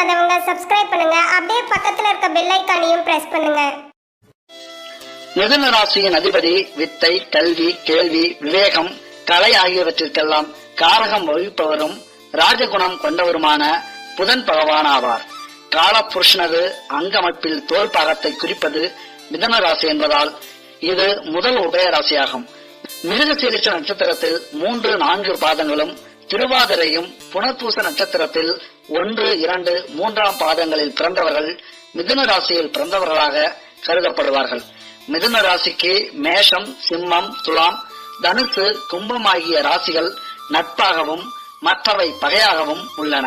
பண்ணாதவங்க சப்ஸ்கிரைப் பண்ணுங்க. அப்படியே பக்கத்துல இருக்க பெல் ஐக்கானையும் பிரஸ் பண்ணுங்க. மிதுன ராசியின் அதிபதி வித்தை கல்வி கேள்வி விவேகம் கலை ஆகியவற்றிற்கெல்லாம் காரகம் வகிப்பவரும் ராஜகுணம் கொண்டவருமான புதன் பகவான் ஆவார். காலபுருஷனது அங்கமைப்பில் தோல் பாகத்தை குறிப்பது மிதன ராசி என்பதால் இது முதல் உபய ராசியாகும். மிருகசீரிஷ நட்சத்திரத்தில் மூன்று நான்கு பாதங்களும் திருவாதிரையும் புனர்பூச நட்சத்திரத்தில் ஒன்று இரண்டு மூன்றாம் பாதங்களில் பிறந்தவர்கள் மிதுன ராசியில் பிறந்தவர்களாக கருதப்படுவார்கள். மிதுன ராசிக்கு மேஷம் சிம்மம் துலாம் தனுசு கும்பம் ஆகிய ராசிகள் நட்பாகவும் மற்றவை பகையாகவும் உள்ளன.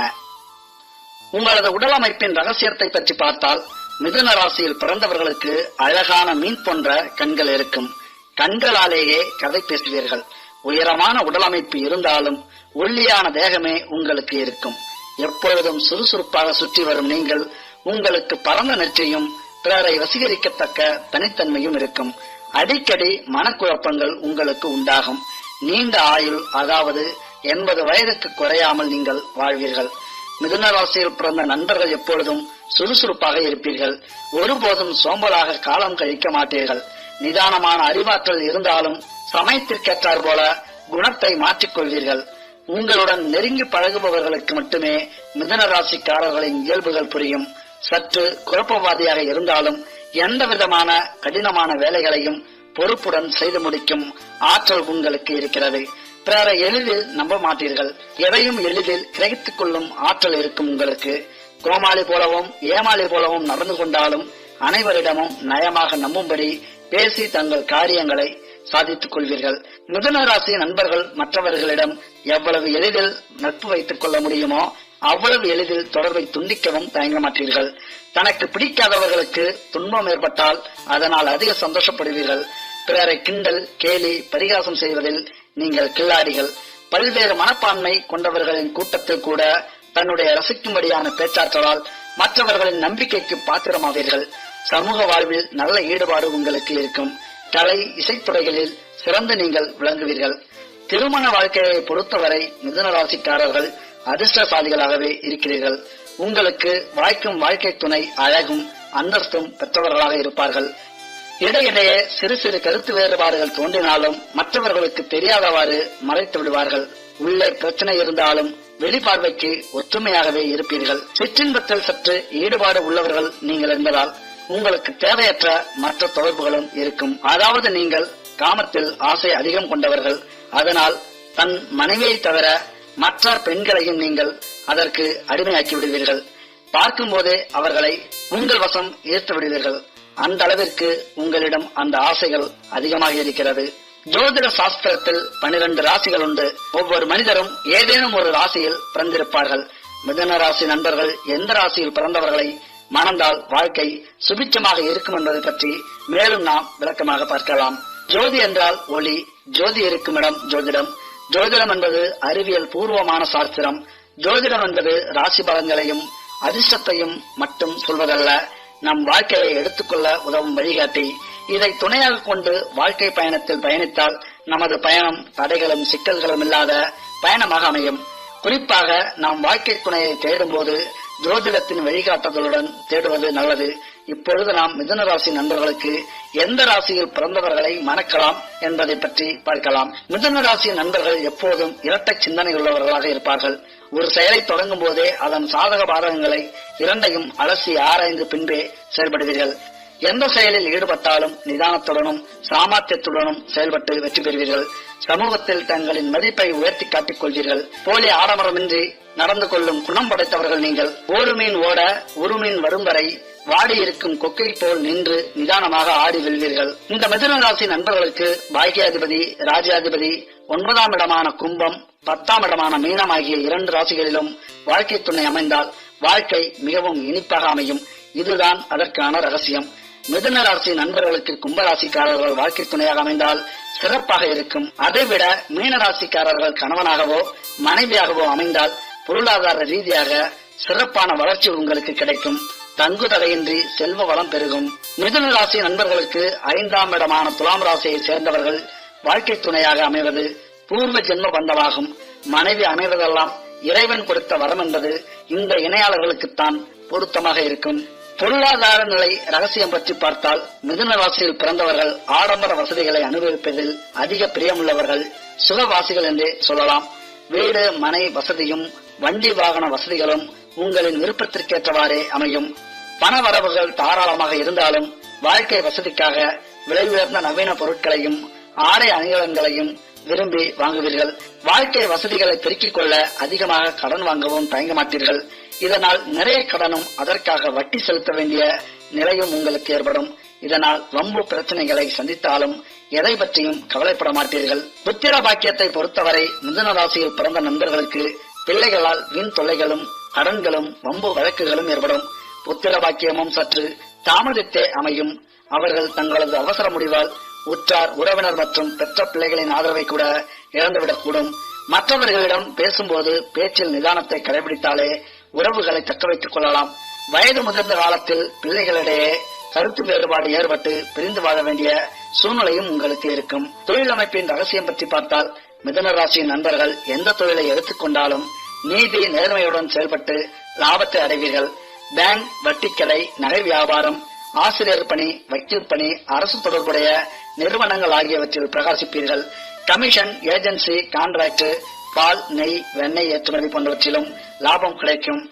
உங்களது உடல் அமைப்பின் ரகசியத்தை பற்றி பார்த்தால் மிதுன ராசியில் பிறந்தவர்களுக்கு அழகான மீன் போன்ற கண்கள் இருக்கும். கண்களாலேயே கதை பேசுவீர்கள். உயரமான உடல் அமைப்பு இருந்தாலும் ஒல்லியான தேகமே உங்களுக்கு இருக்கும். எப்பொழுதும் சுறுசுறுப்பாக சுற்றி வரும் நீங்கள் உங்களுக்கு பரந்த நெற்றியும் பிறரை வசீகரிக்கத்தக்க தனித்தன்மையும் இருக்கும். அடிக்கடி மனக்குழப்பங்கள் உங்களுக்கு உண்டாகும். நீண்ட ஆயுள் அதாவது எண்பது வயதுக்கு குறையாமல் நீங்கள் வாழ்வீர்கள். மிதுன ராசியில் பிறந்த நண்பர்கள் எப்பொழுதும் சுறுசுறுப்பாக இருப்பீர்கள். ஒருபோதும் சோம்பலாக காலம் கழிக்க மாட்டீர்கள். நிதானமான அறிவாற்றல் இருந்தாலும் சமயத்திற்கேற்றார் போல குணத்தை மாற்றிக்கொள்வீர்கள் உங்களுடன் நெருங்கி பழகுபவர்களுக்கு மட்டுமே மிதன ராசிக்காரர்களின் இயல்புகள் புரியும். சற்று குழப்பவாதியாக இருந்தாலும் எந்த விதமான கடினமான வேலைகளையும் பொறுப்புடன் செய்து முடிக்கும் ஆற்றல் உங்களுக்கு இருக்கிறது. பிறரை எளிதில் நம்ப மாட்டீர்கள். எதையும் எளிதில் கிரகித்துக் கொள்ளும் ஆற்றல் இருக்கும் உங்களுக்கு. கோமாளி போலவும் ஏமாளி போலவும் நடந்து கொண்டாலும் அனைவரிடமும் நயமாக நம்பும்படி பேசி தங்கள் காரியங்களை சாதித்துக் கொள்வீர்கள். மிதுன ராசி நண்பர்கள் மற்றவர்களிடம் எவ்வளவு எளிதில் நட்பு வைத்துக் கொள்ள முடியுமோ அவ்வளவு எளிதில் தொடர்பை துண்டிக்கவும் தயங்க மாட்டீர்கள் தனக்கு பிடிக்காதவர்களுக்கு துன்பம் ஏற்பட்டால் அதனால் அதிக சந்தோஷப்படுவீர்கள். பிறரை கிண்டல் கேலி பரிகாசம் செய்வதில் நீங்கள் கில்லாடிகள். பல்வேறு மனப்பான்மை கொண்டவர்களின் கூட்டத்தில் கூட தன்னுடைய ரசிக்கும்படியான பேச்சாற்றலால் மற்றவர்களின் நம்பிக்கைக்கு பாத்திரமாவீர்கள். சமூக வாழ்வில் நல்ல ஈடுபாடு உங்களுக்கு இருக்கும். கலை இசைத்துறைகளில் சிறந்து நீங்கள் விளங்குவீர்கள். திருமண வாழ்க்கையை பொறுத்தவரை மிதுன ராசிக்காரர்கள் அதிர்ஷ்டசாலிகளாகவே இருக்கிறீர்கள். உங்களுக்கு வாய்க்கும் வாழ்க்கை துணை அழகும் அந்தஸ்தும் பெற்றவர்களாக இருப்பார்கள். இடையிடையே சிறு சிறு கருத்து வேறுபாடுகள் தோன்றினாலும் மற்றவர்களுக்கு தெரியாதவாறு மறைத்து விடுவார்கள். உள்ளே பிரச்சனை இருந்தாலும் வெளிப்பார்வைக்கு ஒற்றுமையாகவே இருப்பீர்கள். சிற்றின்பத்தில் சற்று ஈடுபாடு உள்ளவர்கள் நீங்கள் என்பதால் உங்களுக்கு தேவையற்ற மற்ற தொடர்புகளும் இருக்கும். அதாவது நீங்கள் காமத்தில் ஆசை அதிகம் கொண்டவர்கள். அதனால் தன் மனைவியை தவிர மற்ற பெண்களையும் நீங்கள் அதற்கு அடிமையாக்கி விடுவீர்கள். பார்க்கும் போதே அவர்களை உங்கள் வசம் ஈர்த்து விடுவீர்கள். அந்த அளவிற்கு உங்களிடம் அந்த ஆசைகள் அதிகமாக இருக்கிறது. ஜோதிட சாஸ்திரத்தில் பனிரெண்டு ராசிகள் உண்டு. ஒவ்வொரு மனிதரும் ஏதேனும் ஒரு ராசியில் பிறந்திருப்பார்கள். மிதன ராசி நண்பர்கள் எந்த ராசியில் பிறந்தவர்களை மணந்தால் வாழ்க்கை சுபிட்சமாக இருக்கும் என்பதை பற்றி மேலும் நாம் விளக்கமாக பார்க்கலாம். ஜோதி என்றால் ஒளி. ஜோதி இருக்கும் இடம் ஜோதிடம். ஜோதிடம் என்பது அறிவியல் பூர்வமான சாஸ்திரம். ஜோதிடம் என்பது ராசி பலன்களையும் அதிர்ஷ்டத்தையும் மட்டும் சொல்வதல்ல. நம் வாழ்க்கையை எடுத்துக்கொள்ள உதவும் வழிகாட்டி. இதை துணையாக கொண்டு வாழ்க்கை பயணத்தில் பயணித்தால் நமது பயணம் தடைகளும் சிக்கல்களும் இல்லாத பயணமாக அமையும். குறிப்பாக நாம் வாழ்க்கை துணையை தேடும் போது ஜோதிடத்தின் வழிகாட்டுதலுடன் தேடுவது நல்லது. இப்பொழுது நாம் மிதுன ராசி நண்பர்களுக்கு எந்த ராசியில் பிறந்தவர்களை மணக்கலாம் என்பதை பற்றி பார்க்கலாம். மிதுன ராசி நண்பர்கள் எப்போதும் இரட்டை சிந்தனை உள்ளவர்களாக இருப்பார்கள். ஒரு செயலை தொடங்கும் போதே அதன் சாதக பாதகங்களை இரண்டையும் அலசி ஆராய்ந்து பின்பே செயல்படுவீர்கள். எந்த செயலில் ஈடுபட்டாலும் நிதானத்துடனும் சாமர்த்தியத்துடனும் செயல்பட்டு வெற்றி பெறுவீர்கள். சமூகத்தில் தங்களின் மதிப்பை உயர்த்தி காட்டிக் கொள்வீர்கள். போலி ஆடம்பரமின்றி நடந்து கொள்ளும் குணம் படைத்தவர்கள் நீங்கள் ஒரு மீன் ஓட ஒரு மீன் வரும் வரை வாடி இருக்கும் கொக்கை போல் நின்று நிதானமாக ஆடி வெல்வீர்கள். இந்த மிதுன ராசி நண்பர்களுக்கு பாக்கியாதிபதி ராஜாதிபதி ஒன்பதாம் இடமான கும்பம் பத்தாம் இடமான மீனம் ஆகிய இரண்டு ராசிகளிலும் வாழ்க்கை துணை அமைந்தால் வாழ்க்கை மிகவும் இனிப்பாக அமையும். இதுதான் அதற்கான ரகசியம். மிதுன ராசி நண்பர்களுக்கு கும்பராசிக்காரர்கள் வாழ்க்கை துணையாக அமைந்தால் சிறப்பாக இருக்கும். அதைவிட மீனராசிக்காரர்கள் கணவனாகவோ மனைவியாகவோ அமைந்தால் பொருளாதார ரீதியாக சிறப்பான வளர்ச்சி உங்களுக்கு கிடைக்கும். தங்கு தடையின்றி செல்வ வளம் பெருகும். மிதுன ராசி நண்பர்களுக்கு ஐந்தாம் இடமான துலாம் ராசியை சேர்ந்தவர்கள் வாழ்க்கை துணையாக அமைவது பூர்வ ஜென்ம பந்தமாகும். மனைவி அமைவதெல்லாம் இறைவன் கொடுத்த வரம் என்பது இந்த இணையாளர்களுக்குத்தான் பொருத்தமாக இருக்கும். பொருளாதார நிலை ரகசியம் பற்றி பார்த்தால் மிதுன ராசியில் பிறந்தவர்கள் ஆடம்பர வசதிகளை அனுபவிப்பதில் அதிக பிரியமுள்ளவர்கள் சுகவாசிகள் என்றே சொல்லலாம். வீடு மனை வசதியும் வண்டி வாகன வசதிகளும் உங்களின் விருப்பத்திற்கேற்றவாறே அமையும். பண வரவுகள் தாராளமாக இருந்தாலும் வாழ்க்கை வசதிக்காக விலை உயர்ந்த நவீன பொருட்களையும் ஆடை அணிகலன்களையும் விரும்பி வாங்குவீர்கள். வாழ்க்கை வசதிகளை பெருக்கிக் கொள்ள அதிகமாக கடன் வாங்கவும் தயங்க மாட்டீர்கள். இதனால் நிறைய கடனும் அதற்காக வட்டி செலுத்த வேண்டிய நிலையும் உங்களுக்கு ஏற்படும். இதனால் வம்பு பிரச்சனைகளை சந்தித்தாலும் எதை பற்றியும் கவலைப்பட மாட்டீர்கள். புத்திர பாக்கியத்தை பொறுத்தவரை மிதன ராசியில் பிறந்த நண்பர்களுக்கு பிள்ளைகளால் வீண் தொல்லைகளும் கடன்களும் வம்பு வழக்குகளும் ஏற்படும். புத்திர பாக்கியமும் சற்று தாமதித்தே அமையும். அவர்கள் தங்களது அவசர முடிவால் உற்றார் உறவினர் மற்றும் பெற்ற பிள்ளைகளின் ஆதரவை கூட இழந்துவிடக்கூடும். மற்றவர்களிடம் பேசும்போது பேச்சில் நிதானத்தை கடைபிடித்தாலே உறவுகளை தக்க வைத்துக் கொள்ளலாம். வயது முதிர்ந்த காலத்தில் பிள்ளைகளிடையே கருத்து வேறுபாடு ஏற்பட்டு பிரிந்து வாழ வேண்டிய சூழ்நிலையும் உங்களுக்கு இருக்கும். தொழில் அமைப்பின் ரகசியம் பற்றி பார்த்தால் மிதன ராசியின் நண்பர்கள் எந்த தொழிலை எடுத்துக்கொண்டாலும் நீதி நேர்மையுடன் செயல்பட்டு லாபத்தை அடைவீர்கள். பேங்க் வட்டிக்கடை நகை வியாபாரம் ஆசிரியர் பணி வக்கீல் பணி அரசு தொடர்புடைய நிறுவனங்கள் ஆகியவற்றில் பிரகாசிப்பீர்கள். கமிஷன் ஏஜென்சி கான்ட்ராக்ட் பால் நெய் வெண்ணெய் ஏற்றுமதி போன்றவற்றிலும் லாபம் கிடைக்கும்.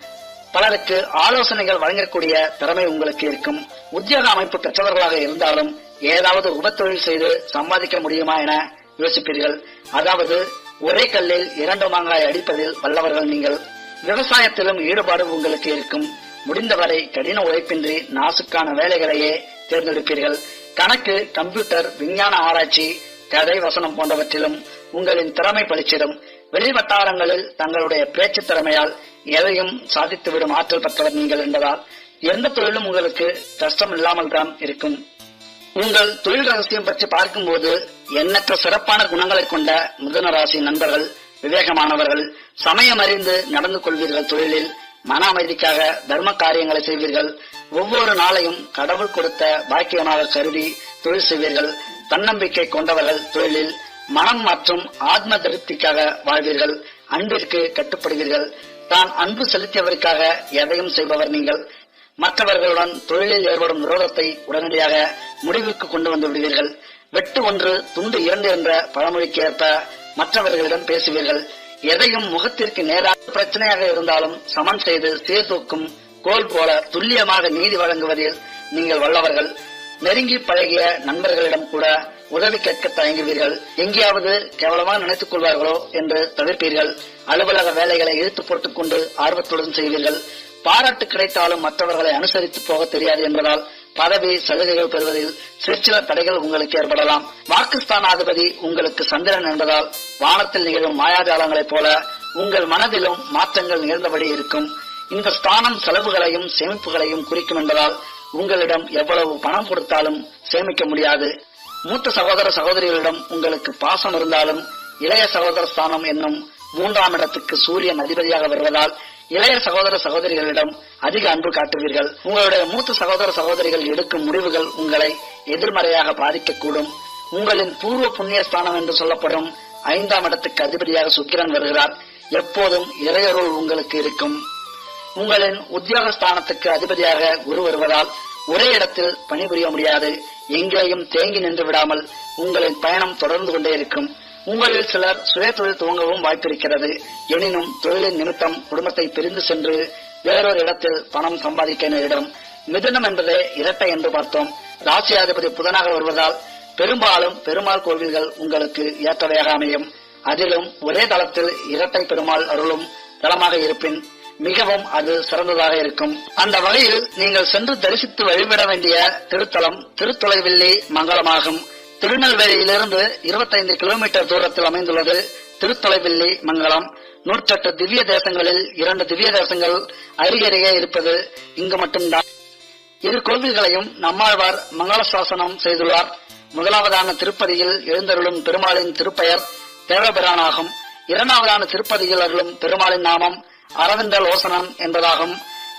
பலருக்கு ஆலோசனைகள் வழங்கக்கூடிய திறமை உங்களுக்கு இருக்கும். உத்தியோக அமைப்பு பெற்றவர்களாக இருந்தாலும் ஏதாவது உபத்தொழில் செய்து சம்பாதிக்க முடியுமா என யோசிப்பீர்கள். அதாவது ஒரே கல்லில் இரண்டு மாங்காய் அடிப்பதில் வல்லவர்கள் நீங்கள். விவசாயத்திலும் ஈடுபாடு உங்களுக்கு இருக்கும். முடிந்தவரை கடின உழைப்பின்றி நாசுக்கான வேலைகளையே தேர்ந்தெடுப்பீர்கள். கணக்கு கம்ப்யூட்டர் விஞ்ஞான ஆராய்ச்சி கதை வசனம் போன்றவற்றிலும் உங்களின் திறமை பளிச்சிடும் வெளி வட்டாரங்களில் தங்களுடைய பேச்சு திறமையால் எதையும் சாதித்துவிடும் ஆற்றல் பெற்றவர் நீங்கள் என்பதால் எந்த தொழிலும் உங்களுக்கு கஷ்டம் இல்லாமல் தான் இருக்கும். உங்கள் தொழில் ரகசியம் பற்றி பார்க்கும்போது எண்ணற்ற சிறப்பான குணங்களை கொண்ட மிதுன ராசி நண்பர்கள் விவேகமானவர்கள் சமயம் அறிந்து நடந்து கொள்வீர்கள் தொழிலில் மன அமைதிக்காக தர்ம காரியங்களை செய்வீர்கள். ஒவ்வொரு நாளையும் கடவுள் கொடுத்த பாக்கியமாக கருதி தொழில் செய்வீர்கள். தன்னம்பிக்கை கொண்டவர்கள் தொழிலில் மனம் மற்றும் ஆத்ம திருப்திக்காக வாழ்வீர்கள் அன்பிற்கு கட்டுப்படுவீர்கள். தான் அன்பு செலுத்தியவருக்காக எதையும் செய்பவர் நீங்கள். மற்றவர்களுடன் தொழிலில் ஏற்படும் விரோதத்தை உடனடியாக முடிவுக்கு கொண்டு வந்து விடுவீர்கள். வெட்டு ஒன்று துண்டு இரண்டு என்ற பழமொழிக்கு ஏற்ப மற்றவர்களிடம் பேசுவீர்கள். எதையும் முகத்திற்கு நேராக பிரச்சனையாக இருந்தாலும் சமன் செய்து சீர்தூக்கும் கோல் போல துல்லியமாக நீதி வழங்குவதில் நீங்கள் வல்லவர்கள். நெருங்கி பழகிய நண்பர்களிடம் கூட உதவி கேட்க தயங்குவீர்கள். எங்கேயாவது கேவலமாக நினைத்துக் கொள்வார்களோ என்று தவிர்ப்பீர்கள். அலுவலக வேலைகளை இழுத்து போட்டுக் கொண்டு ஆர்வத்துடன் செய்வீர்கள். பாராட்டு கிடைத்தாலும் மற்றவர்களை அனுசரித்து போக தெரியாது என்பதால் பதவி சலுகைகள் பெறுவதில் சிற்சில தடைகள் உங்களுக்கு ஏற்படலாம். வாக்குஸ்தானாதிபதி உங்களுக்கு சந்திரன் என்பதால் வானத்தில் நிகழும் மாயாஜாலங்களைப் போல உங்கள் மனதிலும் மாற்றங்கள் நிகழ்ந்தபடி இருக்கும். இந்த ஸ்தானம் செலவுகளையும் சேமிப்புகளையும் குறிக்கும் என்பதால் உங்களிடம் எவ்வளவு பணம் கொடுத்தாலும் சேமிக்க முடியாது. மூத்த சகோதர சகோதரிகளிடம் உங்களுக்கு பாசம் இருந்தாலும் இளைய சகோதர ஸ்தானம் என்னும் மூன்றாம் இடத்துக்கு சூரியன் அதிபதியாக வருவதால் இளைய சகோதர சகோதரிகளிடம் அதிக அன்பு காட்டுவீர்கள். உங்களுடைய மூத்த சகோதர சகோதரிகள் எடுக்கும் முடிவுகள் உங்களை எதிர்மறையாக பாதிக்கக்கூடும். உங்களின் பூர்வ புண்ணிய ஸ்தானம் என்று சொல்லப்படும் ஐந்தாம் இடத்துக்கு அதிபதியாக சுக்கிரன் வருகிறார். எப்போதும் இறையருள் உங்களுக்கு இருக்கும். உங்களின் உத்தியோக ஸ்தானத்துக்கு அதிபதியாக குரு வருவதால் ஒரே இடத்தில் பணிபுரிய முடியாது. எங்கேயும் தேங்கி நின்று விடாமல் உங்களின் பயணம் தொடர்ந்து கொண்டே இருக்கும். உங்களில் சிலர் சுய தொழில் துவங்கவும் வாய்ப்பிருக்கிறது. எனினும் தொழிலின் நிமித்தம் குடும்பத்தை பிரிந்து சென்று வேறொரு இடத்தில் பணம் சம்பாதிக்க நேரிடும் மிதுனம் என்பதே இரட்டை என்று பார்த்தோம். ராசியாதிபதி புதனாக வருவதால் பெரும்பாலும் பெருமாள் கோவில்கள் உங்களுக்கு ஏற்றவையாக அமையும். அதிலும் ஒரே தளத்தில் இரட்டை பெருமாள் அருளும் தளமாக இருப்பின் மிகவும் அது சிறந்ததாக இருக்கும். அந்த வகையில் நீங்கள் சென்று தரிசித்து வழிபட வேண்டிய திருத்தலம் திருத்தொலைவில்லி மங்களமாகும் திருநெல்வேலியிலிருந்து 25 கிலோமீட்டர் தூரத்தில் அமைந்துள்ளது திருத்தொலைவில்லி மங்கலம். நூற்றெட்டு திவ்ய தேசங்களில் இரண்டு திவ்ய தேசங்கள் அருகருகே இருப்பது இங்கு மட்டும்தான். இரு கோவில்களையும் நம்மாழ்வார் மங்கள சாசனம் செய்துள்ளார். முதலாவதான திருப்பதியில் எழுந்தருளும் பெருமாளின் திருப்பெயர் தேவபிரானாகும். இரண்டாவதான திருப்பதியில் அருளும் பெருமாளின் நாமம் அரவிந்த லோசனம் என்பதாகும்.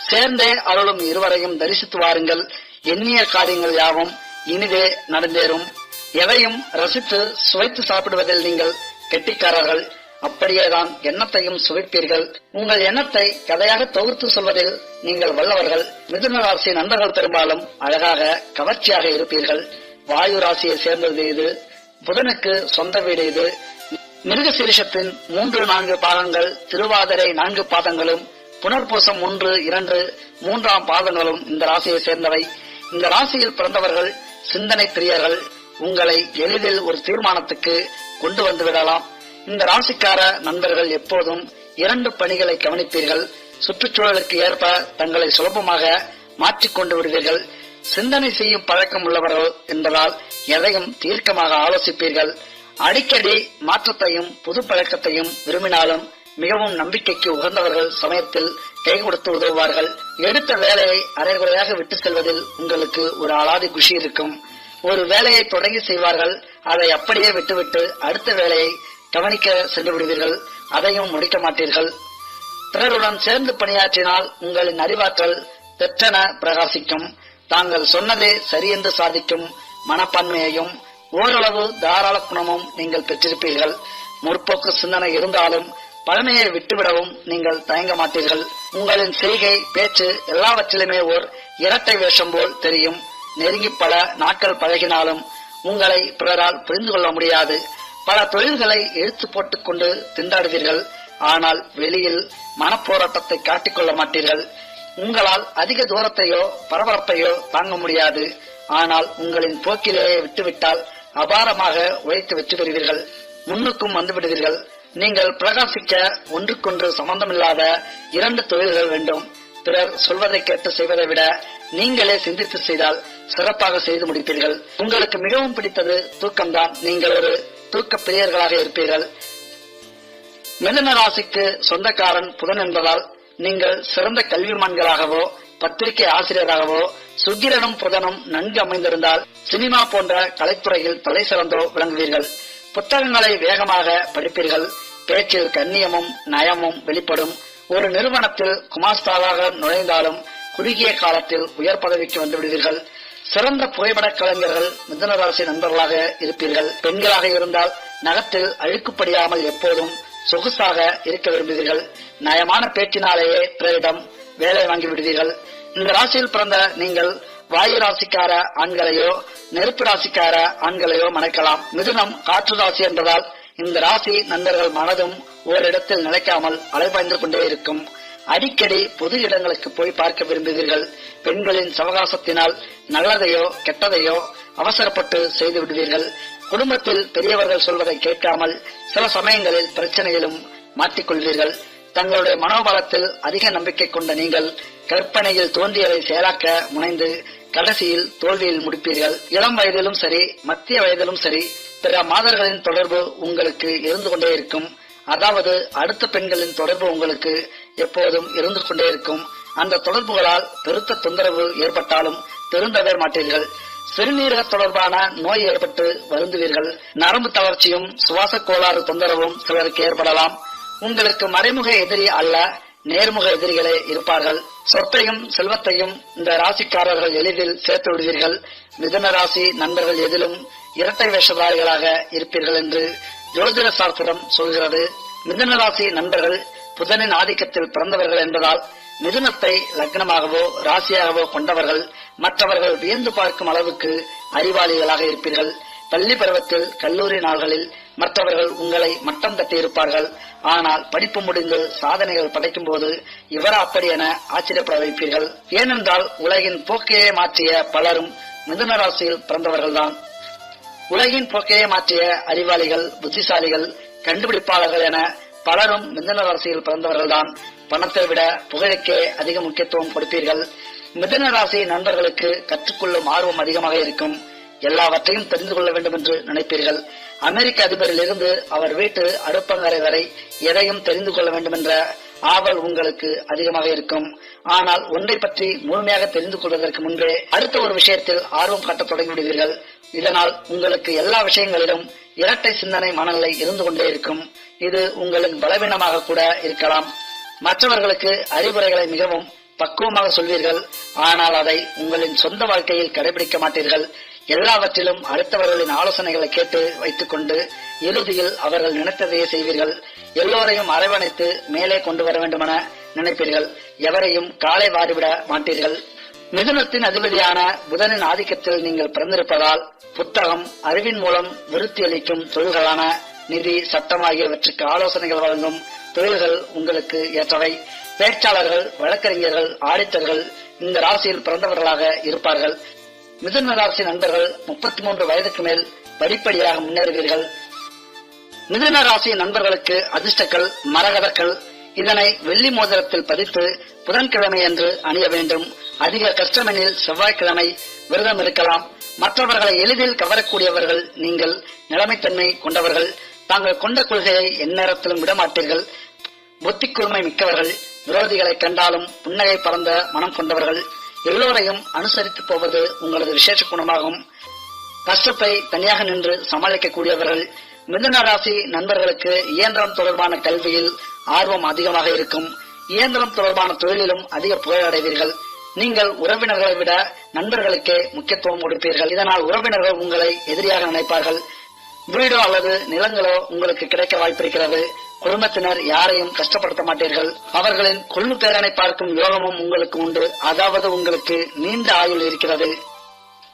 சேர்ந்தே அருளும் இருவரையும் தரிசித்து வாருங்கள். எண்ணிய காரியங்கள் யாவும் இனிதே நடந்தேறும். எதையும் ரசித்து சுவைத்து சாப்பிடுவதில் நீங்கள் கெட்டிக்காரர்கள். அப்படியேதான் எண்ணத்தையும் சுவைப்பீர்கள். உங்கள் எண்ணத்தை கதையாக தொகுத்து சொல்வதில் நீங்கள் வல்லவர்கள். மிதுன ராசி நண்பர்கள் பெரும்பாலும் அழகாக கவர்ச்சியாக இருப்பீர்கள். வாயு ராசியை சேர்ந்தது இது. புதனுக்கு சொந்த வீடு இது. மிருகசீரிஷத்தின் மூன்று நான்கு பாகங்கள் திருவாதிரை நான்கு பாதங்களும் புனர்பூசம் ஒன்று இரண்டு மூன்றாம் பாதங்களும் இந்த ராசியை சேர்ந்தவை. இந்த ராசியில் பிறந்தவர்கள் சிந்தனை பிரியர்கள் உங்களை எளிதில் ஒரு தீர்மானத்துக்கு கொண்டு வந்து விடலாம். இந்த ராசிக்கார நண்பர்கள் எப்போதும் இரண்டு பணிகளை கவனிப்பீர்கள். சுற்றுச்சூழலுக்கு ஏற்ப தங்களை சுலபமாக மாற்றிக்கொண்டு விடுவீர்கள். சிந்தனை செய்யும் பழக்கம் உள்ளவர்கள் என்பதால் எதையும் தீர்க்கமாக ஆலோசிப்பீர்கள். அடிக்கடி மாற்றத்தையும் புது பழக்கத்தையும் விரும்பினாலும் மிகவும் நம்பிக்கைக்கு உகந்தவர்கள் சமயத்தில் கை கொடுத்து உதவுவார்கள். எடுத்த வேலையை அரைகுறையாக விட்டு செல்வதில் உங்களுக்கு ஒரு அலாதி குஷி இருக்கும். ஒரு வேலையை தொடங்கி செய்வார்கள். அதை அப்படியே விட்டுவிட்டு அடுத்த வேலையை கவனிக்க சென்று விடுவீர்கள். அதையும் முடிக்க மாட்டீர்கள். பிறருடன் சேர்ந்து பணியாற்றினால் உங்களின் அறிவாற்றல் பெற்றென பிரகாசிக்கும். தாங்கள் சொன்னதே சரியென்று சாதிக்கும் மனப்பான்மையையும் ஓரளவு தாராள குணமும் நீங்கள் பெற்றிருப்பீர்கள். முற்போக்கு சிந்தனை இருந்தாலும் பழமையை விட்டுவிடவும் நீங்கள் தயங்க மாட்டீர்கள். உங்களின் செய்கை பேச்சு எல்லாவற்றிலுமே ஓர் இரட்டை வேஷம் போல் தெரியும். நெருங்கி பல நாட்கள் பழகினாலும் உங்களை பிறரால் புரிந்து கொள்ள முடியாது. பல தொழில்களை இழுத்து போட்டுக் கொண்டு திண்டாடுவீர்கள். ஆனால் வெளியில் மனப்போராட்டத்தை காட்டிக்கொள்ள மாட்டீர்கள். உங்களால் அதிக தூரத்தையோ பரபரப்பையோ தாங்க முடியாது. ஆனால் உங்களின் போக்கிலேயே விட்டுவிட்டால் அபாரமாக உழைத்து வச்சு பெறுவீர்கள். முன்னுக்கும் வந்து விடுவீர்கள். நீங்கள் பிரகாசிக்க ஒன்றுக்கொன்று சம்பந்தமில்லாத இரண்டு தொழில்கள் வேண்டும். பிறர் சொல்வதை கேட்டு செய்வதை விட நீங்களே சிந்தித்து செய்தால் சிறப்பாக செய்து முடிப்பீர்கள். உங்களுக்கு மிகவும் பிடித்தது தூக்கம்தான். நீங்கள் ஒரு தூக்க பிரியர்களாக இருப்பீர்கள். மிதன ராசிக்கு சொந்தக்காரன் புதன் என்பதால் நீங்கள் சிறந்த கல்விமான்களாகவோ பத்திரிகை ஆசிரியராகவோ சுக்கிரனும் புதனும் நன்கு அமைந்திருந்தால் சினிமா போன்ற கலைத்துறையில் தலை சிறந்தோ விளங்குவீர்கள். புத்தகங்களை வேகமாக படிப்பீர்கள். பேச்சில் கண்ணியமும் நயமும் வெளிப்படும். ஒரு நிறுவனத்தில் குமாஸ்தாவாக நுழைந்தாலும் குறுகிய காலத்தில் உயர் பதவிக்கு வந்துவிடுவீர்கள். சிறந்த புகைப்பட கலைஞர்கள் மிதனராசி நண்பர்களாக இருப்பீர்கள். பெண்களாக இருந்தால் நகத்தில் அழுக்குப்படியாமல் எப்போதும் சொகுசாக இருக்க விரும்புவீர்கள். நயமான பேச்சினாலேயே பிறரிடம் வேலை வாங்கி விடுவீர்கள் இந்த ராசியில் பிறந்த நீங்கள் வாயு ராசிக்கார ஆண்களையோ நெருப்பு ராசிக்கார ஆண்களையோ மணக்கலாம். மிதுனம் காற்று ராசி என்பதால் இந்த ராசி நண்பர்கள் மனதும் ஓரிடத்தில் நிலைக்காமல் அலைபாய்ந்து கொண்டே இருக்கும். அடிக்கடி பொது இடங்களுக்கு போய் பார்க்க விரும்புவீர்கள் பெண்களின் சவகாசத்தினால் நல்லதையோ கெட்டதையோ அவசரப்பட்டு செய்து விடுவீர்கள். குடும்பத்தில் பெரியவர்கள் சொல்வதை கேட்காமல் சில சமயங்களில் பிரச்சனையிலும் மாட்டிக்கொள்வீர்கள். தங்களுடைய மனோபலத்தில் அதிக நம்பிக்கை கொண்ட நீங்கள் கற்பனையில் தோன்றியதை செயலாக்க முனைந்து கடைசியில் தோல்வியில் முடிப்பீர்கள். இளம் வயதிலும் சரி மத்திய வயதிலும் சரி பிற மாதர்களின் தொடர்பு உங்களுக்கு இருந்து கொண்டே இருக்கும். அதாவது அடுத்த பெண்களின் தொடர்பு உங்களுக்கு எப்போதும் இருந்து கொண்டே இருக்கும். அந்த தொடர்புகளால் பெருத்த தொந்தரவு ஏற்பட்டாலும் திருந்தவே மாட்டீர்கள். சிறுநீரக தொடர்பான நோய் ஏற்பட்டு வருந்துவீர்கள். நரம்பு தளர்ச்சியும் சுவாச கோளாறு தொந்தரவும் சிலருக்கு ஏற்படலாம். உங்களுக்கு மறைமுக எதிரி அல்ல நேர்முக எதிரிகளே இருப்பார்கள். சொத்தையும் செல்வத்தையும் இந்த ராசிக்காரர்கள் எளிதில் சேர்த்து விடுவீர்கள். மிதன ராசி நண்பர்கள் எதிலும் இரட்டை வேஷதாரிகளாக இருப்பீர்கள் என்று ஜோதிட சாஸ்திரம் சொல்கிறது. மிதன ராசி நண்பர்கள் புதனின் ஆதிக்கத்தில் பிறந்தவர்கள் என்பதால் மிதுனத்தை லக்னமாகவோ ராசியாகவோ கொண்டவர்கள் மற்றவர்கள் வியந்து பார்க்கும் அளவுக்கு அறிவாளிகளாக இருப்பீர்கள். பள்ளி பருவத்தில் கல்லூரி நாள்களில் மற்றவர்கள் உங்களை மட்டம் தட்டியிருப்பார்கள் ஆனால் படிப்பு முடிந்து சாதனைகள் படைக்கும் போது இவரா அப்படி என ஆச்சரியப்பட வைப்பீர்கள். ஏனென்றால் உலகின் போக்கையே மாற்றிய பலரும் மிதுன ராசியில் பிறந்தவர்கள்தான். உலகின் போக்கையே மாற்றிய அறிவாளிகள் புத்திசாலிகள் கண்டுபிடிப்பாளர்கள் என பலரும் மிதன ராசியில் பிறந்தவர்கள்தான். பணத்தை விட புகழுக்கே அதிக முக்கியத்துவம் கொடுப்பீர்கள். மிதன ராசி நண்பர்களுக்கு கற்றுக்கொள்ளும் ஆர்வம் அதிகமாக இருக்கும். எல்லாவற்றையும் தெரிந்து கொள்ள வேண்டும் என்று நினைப்பீர்கள். அமெரிக்க அதிபரிலிருந்து அவர் வீட்டு அடுப்பங்கரை வரை எதையும் தெரிந்து கொள்ள வேண்டும் என்ற ஆவல் உங்களுக்கு அதிகமாக இருக்கும். ஆனால் ஒன்றை பற்றி முழுமையாக தெரிந்து கொள்வதற்கு முன்பே அடுத்த ஒரு விஷயத்தில் ஆர்வம் காட்டத் தொடங்கிவிடுவீர்கள். இதனால் உங்களுக்கு எல்லா விஷயங்களிலும் இரட்டை சிந்தனை மனநிலை இருந்து கொண்டே இருக்கும். இது உங்களின் பலவீனமாக கூட இருக்கலாம். மற்றவர்களுக்கு அறிவுரைகளை மிகவும் பக்குவமாக சொல்வீர்கள். ஆனால் அதை உங்களின் சொந்த வாழ்க்கையில் கடைபிடிக்க மாட்டீர்கள். எல்லாவற்றிலும் அடுத்தவர்களின் ஆலோசனைகளை கேட்டு வைத்துக் கொண்டு இறுதியில் அவர்கள் நினைத்ததையே செய்வீர்கள். எல்லோரையும் அரவணைத்து மேலே கொண்டு வர வேண்டுமென நினைப்பீர்கள். எவரையும் காலை வாரிவிட மாட்டீர்கள். மிதுனத்தின் அதிபதியான புதனின் ஆதிக்கத்தில் நீங்கள் பிறந்திருப்பதால் புத்தகம் அறிவின் மூலம் விருத்தி அளிக்கும் தொழில்களான நிதி சட்டம் ஆகியவற்றுக்கு ஆலோசனைகள் வழங்கும் தொழில்கள் உங்களுக்கு ஏற்றவை. பேச்சாளர்கள் வழக்கறிஞர்கள் ஆடிட்டர்கள் இந்த ராசியில் பிறந்தவர்களாக இருப்பார்கள். மிதுன ராசி நண்பர்கள் முப்பத்தி மூன்று வயதுக்கு மேல் படிப்படியாக முன்னேறுவீர்கள். மிதுன ராசி நண்பர்களுக்கு அதிர்ஷ்டக்கள் மரகதக்கள் இதனை வெள்ளி மோதிரத்தில் பதித்து புதன்கிழமை அன்று அணிய வேண்டும். அதிக கஷ்டமெனில் செவ்வாய்க்கிழமை விரதம் இருக்கலாம். மற்றவர்களை எளிதில் கவரக்கூடியவர்கள் நீங்கள் நிலைமைத்தன்மை கொண்டவர்கள். தாங்கள் கொண்ட கொள்கையை எந்நேரத்திலும் விடமாட்டீர்கள். புத்தி கூர்மை மிக்கவர்கள் விரோதிகளை கண்டாலும் புன்னகை பறந்த மனம் கொண்டவர்கள். எல்லோரையும் அனுசரித்து போவது உங்களது விசேஷ குணமாகும். கஷ்டத்தை தனியாக நின்று சமாளிக்கக்கூடியவர்கள் மிதன ராசி நண்பர்களுக்கு இயந்திரம் தொடர்பான கல்வியில் ஆர்வம் அதிகமாக இருக்கும். இயந்திரம் தொடர்பான தொழிலிலும் அதிக புகழடைவீர்கள் நீங்கள் உறவினர்களை விட நண்பர்களுக்கே முக்கியத்துவம் கொடுப்பீர்கள். இதனால் உறவினர்கள் உங்களை எதிரியாக நினைப்பார்கள். வீடோ அல்லது நிலங்களோ உங்களுக்கு கிடைக்க வாய்ப்பிருக்கிறது. குடும்பத்தினர் யாரையும் கஷ்டப்படுத்த மாட்டீர்கள். அவர்களின் கொள்ளு பேரனை பார்க்கும் யோகமும் உங்களுக்கு உண்டு. அதாவது உங்களுக்கு நீண்ட ஆயுள் இருக்கிறது.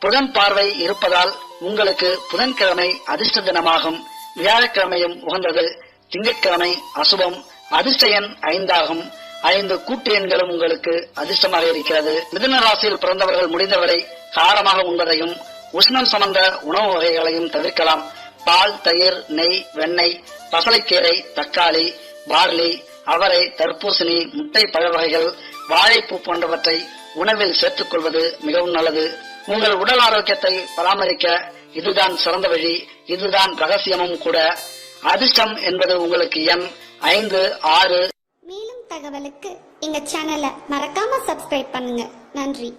புதன் பார்வை இருப்பதால் உங்களுக்கு புதன்கிழமை அதிர்ஷ்ட தினமாகும். வியாழக்கிழமையும் உகந்தது. திங்கட்கிழமை அசுபம். அதிர்ஷ்ட எண் ஐந்தாகும். ஐந்து கூட்டு எண்களும் உங்களுக்கு அதிர்ஷ்டமாக இருக்கிறது. மிதுன ராசியில் பிறந்தவர்கள் முடிந்தவரை காரமாக உண்பதையும் உஷ்ணம் சம்பந்த உணவு வகைகளையும் தவிர்க்கலாம். பால் தயிர் நெய் வெண்ணெய் பசலைக்கீரை தக்காளி பார்லி அவரை தர்பூசணி முட்டை பழ வகைகள் வாழைப்பூ போன்றவற்றை உணவில் சேர்த்துக் கொள்வது மிகவும் நல்லது. உங்கள் உடல் ஆரோக்கியத்தை பராமரிக்க இதுதான் சிறந்த வழி இதுதான் ரகசியமும் கூட. அதிர்ஷ்டம் என்பது உங்களுக்கு எண் ஐந்து ஆறு. மேலும் தகவலுக்கு எங்க சேனலை மறக்காம சப்ஸ்கிரைப் பண்ணுங்க. நன்றி.